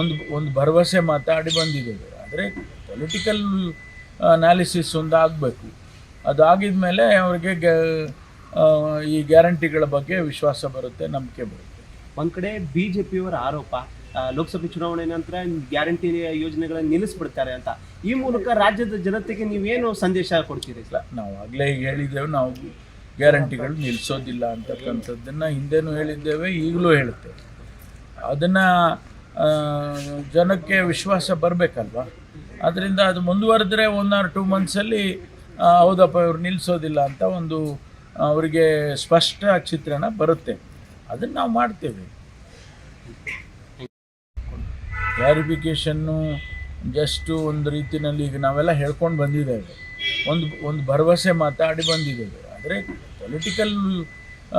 ಒಂದು ಒಂದು ಭರವಸೆ ಮಾತಾಡಿ ಬಂದಿದ್ದೇವೆ. ಆದರೆ ಪೊಲಿಟಿಕಲ್ ಅನಾಲಿಸಿಸ್ ಒಂದು ಆಗಬೇಕು. ಅದಾಗಿದ ಮೇಲೆ ಅವ್ರಿಗೆ ಈ ಗ್ಯಾರಂಟಿಗಳ ಬಗ್ಗೆ ವಿಶ್ವಾಸ ಬರುತ್ತೆ ನಂಬಿಕೆ ಬರುತ್ತೆ. ಒಂದು ಕಡೆ ಬಿ ಜೆ ಪಿಯವರ ಆರೋಪ ಲೋಕಸಭೆ ಚುನಾವಣೆ ನಂತರ ಗ್ಯಾರಂಟಿ ಯೋಜನೆಗಳನ್ನು ನಿಲ್ಲಿಸ್ಬಿಡ್ತಾರೆ ಅಂತ. ಈ ಮೂಲಕ ರಾಜ್ಯದ ಜನತೆಗೆ ನೀವೇನು ಸಂದೇಶ ಕೊಡ್ತೀರಿ? ನಾವು ಆಗಲೇ ಈಗ ಹೇಳಿದ್ದೇವೆ ನಾವು ಗ್ಯಾರಂಟಿಗಳು ನಿಲ್ಲಿಸೋದಿಲ್ಲ ಅಂತಕ್ಕಂಥದ್ದನ್ನು ಹಿಂದೆನೂ ಹೇಳಿದ್ದೇವೆ ಈಗಲೂ ಹೇಳುತ್ತೇವೆ. ಅದನ್ನು ಜನಕ್ಕೆ ವಿಶ್ವಾಸ ಬರಬೇಕಲ್ವ? ಅದರಿಂದ ಅದು ಮುಂದುವರೆದ್ರೆ ಒನ್ ಆರ್ ಟೂ ಮಂತ್ಸಲ್ಲಿ ಹೌದಪ್ಪ ಇವ್ರು ನಿಲ್ಲಿಸೋದಿಲ್ಲ ಅಂತ ಒಂದು ಅವರಿಗೆ ಸ್ಪಷ್ಟ ಚಿತ್ರಣ ಬರುತ್ತೆ. ಅದನ್ನು ನಾವು ಮಾಡ್ತೇವೆ. ಕ್ಲಾರಿಫಿಕೇಷನ್ನು ಜಸ್ಟು ಒಂದು ರೀತಿಯಲ್ಲಿ ಈಗ ನಾವೆಲ್ಲ ಹೇಳ್ಕೊಂಡು ಬಂದಿದ್ದೇವೆ. ಒಂದು ಒಂದು ಭರವಸೆ ಮಾತಾಡಿ ಬಂದಿದ್ದೇವೆ. ಆದರೆ ಪೊಲಿಟಿಕಲ್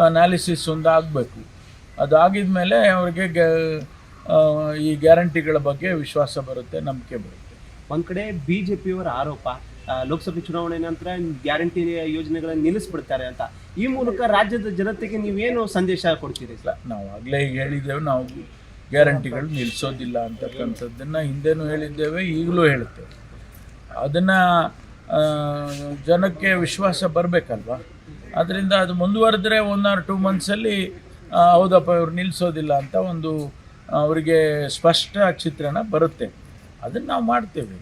ಅನಾಲಿಸಿಸ್ ಒಂದು ಆಗಬೇಕು. ಅದಾಗಿದ ಮೇಲೆ ಅವ್ರಿಗೆ ಈ ಗ್ಯಾರಂಟಿಗಳ ಬಗ್ಗೆ ವಿಶ್ವಾಸ ಬರುತ್ತೆ ನಂಬಿಕೆ ಬರುತ್ತೆ. ಒಂದು ಕಡೆ ಬಿಜೆಪಿಯವರ ಆರೋಪ ಲೋಕಸಭೆ ಚುನಾವಣೆ ನಂತರ ಗ್ಯಾರಂಟಿ ಯೋಜನೆಗಳನ್ನು ನಿಲ್ಲಿಸ್ಬಿಡ್ತಾರೆ ಅಂತ. ಈ ಮೂಲಕ ರಾಜ್ಯದ ಜನತೆಗೆ ನೀವೇನು ಸಂದೇಶ ಕೊಡ್ತೀರಿ? ಸರ್ ನಾವು ಆಗಲೇ ಈಗ ಹೇಳಿದ್ದೇವೆ ನಾವು ಗ್ಯಾರಂಟಿಗಳು ನಿಲ್ಲಿಸೋದಿಲ್ಲ ಅಂತಕ್ಕಂಥದ್ದನ್ನು ಹಿಂದೆನೂ ಹೇಳಿದ್ದೇವೆ ಈಗಲೂ ಹೇಳುತ್ತೇವೆ. ಅದನ್ನು ಜನಕ್ಕೆ ವಿಶ್ವಾಸ ಬರಬೇಕಲ್ವ? ಅದರಿಂದ ಅದು ಮುಂದುವರೆದ್ರೆ ಒನ್ ಆರ್ ಟೂ ಮಂತ್ಸಲ್ಲಿ ಹೌದಪ್ಪ ಇವ್ರು ನಿಲ್ಲಿಸೋದಿಲ್ಲ ಅಂತ ಒಂದು ಅವರಿಗೆ ಸ್ಪಷ್ಟ ಚಿತ್ರಣ ಬರುತ್ತೆ. ಅದನ್ನು ನಾವು ಮಾಡ್ತೇವೆ.